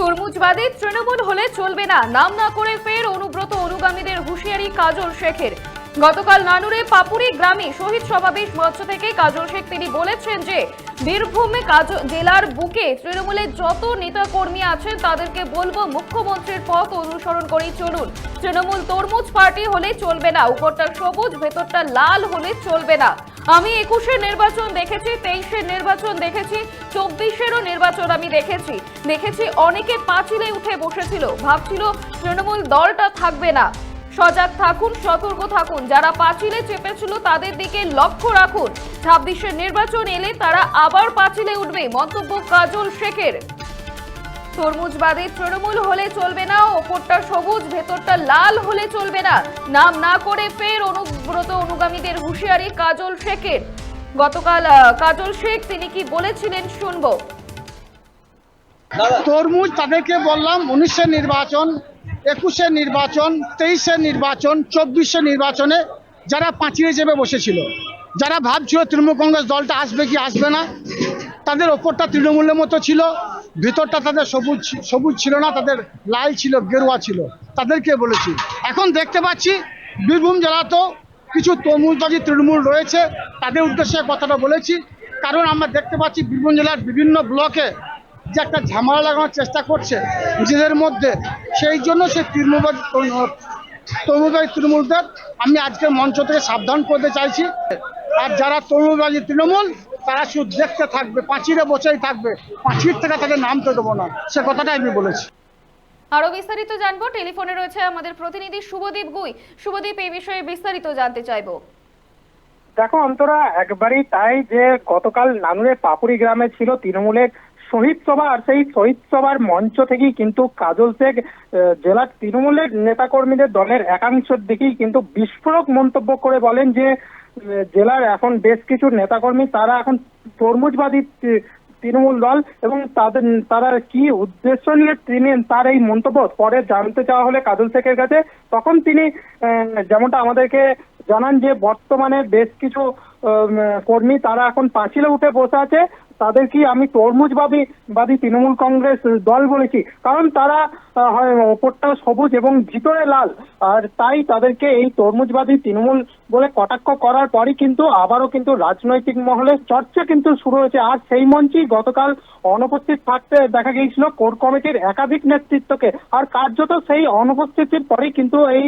তরমুজবাদী তৃণমূল হলে চলবে না। নাম না করে ফের অনুব্রত অনুগামীদের হুঁশিয়ারি কাজল শেখের। গতকাল নানুরে পাপুরি গ্রামে শহীদ সমাবেশ মঞ্চ থেকে কাজল শেখ তিনি বলেছেন যে, বীরভূমে জেলার বুকে তৃণমূলের যত নেতা কর্মী আছেন তাদেরকে বলব মুখ্যমন্ত্রীর পথ অনুসরণ করেই চলুন। তৃণমূল তরমুজ পার্টি হলে চলবে না। উপরটা সবুজ, ভেতরটা লাল হলে চলবে না। আমি একুশের নির্বাচন দেখেছি তেইশের নির্বাচন দেখেছি, চব্বিশেরও নির্বাচন আমি দেখেছি। দেখেছি অনেকে পাঁচিলে উঠে বসেছিল, ভাবছিল তৃণমূল দলটা থাকবে না। সজাগ থাকুন, সতর্ক থাকুন, যারা পাঁচিলে চেপেছিল তাদের দিকে লক্ষ্য রাখুন। ছাব্বিশের নির্বাচন এলে তারা আবার পাঁচিলে উঠবে, মন্তব্য কাজল শেখের। তরমুজবাদী তৃণমূল হলে চলবে না ওপরটা সবুজ ভেতরটা লাল হলে চলবে না। নাম না করে ফের অনুব্রত অনুগামীদের হুঁশিয়ারি কাজল শেখের। গতকাল আহ, কাজল শেখ তিনি কি বলেছিলেন শুনব। তরমুজ তাদেরকে বললাম উনিশের নির্বাচন একুশে নির্বাচন তেইশে নির্বাচন চব্বিশে নির্বাচনে যারা পাঁচিয়ে চেপে বসেছিল যারা ভাবছিল তৃণমূল কংগ্রেস দলটা আসবে কি আসবে না তাদের ওপরটা তৃণমূলের মতো ছিল। ভিতরটা তাদের সবুজ সবুজ ছিল না, তাদের লাল ছিল, গেরুয়া ছিল। তাদেরকে বলেছি, এখন দেখতে পাচ্ছি বীরভূম জেলাতেও কিছু তরমুজবাদী তৃণমূল রয়েছে। তাদের উদ্দেশ্যে কথাটা বলেছি, কারণ আমরা দেখতে পাচ্ছি বীরভূম জেলার বিভিন্ন ব্লকে যে একটা ঝামেলা লাগানোর চেষ্টা করছে নিজেদের মধ্যে। সেই জন্য সে তৃণমূল তরুণবাদী তৃণমূলদের আমি আজকে মঞ্চ থেকে সাবধান করতে চাইছি। আর যারা তরুণবাদী তৃণমূল তারা শুধু দেখতে থাকবে পাঁচিরে বসেই থাকবে পাঁচির থেকে তাদের নামতে দেবো না। সে কথাটাই আমি বলেছি। আরও বিস্তারিত জানব টেলিফোনে রয়েছে আমাদের প্রতিনিধি শুভদীপ গুই। শুভদীপ এই বিষয়ে বিস্তারিত জানতে চাইব। দেখো অন্তরা একবারই তাই যে গতকাল নানুরে পাপুরি গ্রামে ছিল তৃণমূলের শহীদ সভা আর সেই শহীদ সভার মঞ্চ থেকেই কিন্তু কাজল শেখ জেলার তৃণমূলের নেতাকর্মীদের দলের একাংশের দিকেই কিন্তু বিস্ফোরক মন্তব্য করে বলেন যে জেলার এখন বেশ কিছু নেতাকর্মী, তারা এখন তরমুজবাদী তৃণমূল দল এবং তাদের, তারা কি উদ্দেশ্য নিয়ে তিনি তার এই মন্তব্য পরে জানতে চাওয়া হলে কাজল শেখের কাছে, তখন তিনি যেমনটা আমাদেরকে জানান যে বর্তমানে বেশ কিছু কর্মী তারা এখন পাঁচিলে উঠে বসে আছে, তাদের কি আমি তরমুজবাদী, বাদী তৃণমূল কংগ্রেস দল বলেছি? কারণ তারা হয়, ওপরটা সবুজ এবং ভিতরে লাল। আর তাই তাদেরকে এই তরমুজবাদী তৃণমূল বলে কটাক্ষ করার পরই কিন্তু আবারও কিন্তু রাজনৈতিক মহলে চর্চা কিন্তু শুরু হয়েছে। আর সেই মঞ্চেই গতকাল অনুপস্থিত থাকতে দেখা গিয়েছিল কোর কমিটির একাধিক নেতৃত্বকে। আর কার্যত সেই অনুপস্থিতির পরেই কিন্তু এই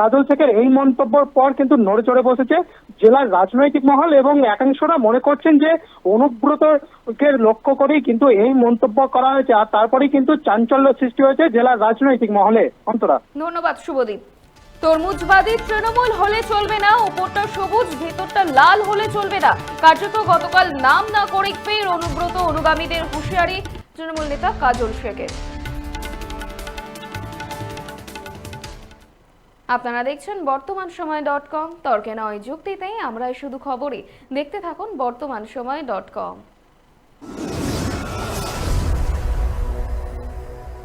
কাজল শেখের এই মন্তব্যের পর কিন্তু নড়ে চড়ে বসেছে জেলার রাজনৈতিক মহল এবং একাংশরা মনে করছেন যে অনুব্রতকে লক্ষ্য করেই কিন্তু এই মন্তব্য করা হয়েছে। আর তারপরেই কিন্তু চাঞ্চল্য সৃষ্টি হয়েছে। জেলার রাজনৈতিক মহলে, অন্তরা। ধন্যবাদ, শুভদীপ। তরমুজবাদী তৃণমূল হলে চলবে না, উপরটা সবুজ, ভেতরটা লাল হলে চলবে না। কার্যত গতকাল নাম না করে ফের অনুব্রত অনুগামীদের হুঁশিয়ারি তৃণমূল নেতা কাজল শেখের। আপনারা দেখছেন বর্তমান সময় ডট কম, তর্কে নয় যুক্তিতে আমরা শুধু খবরই। দেখতে থাকুন বর্তমান সময় ডট কম।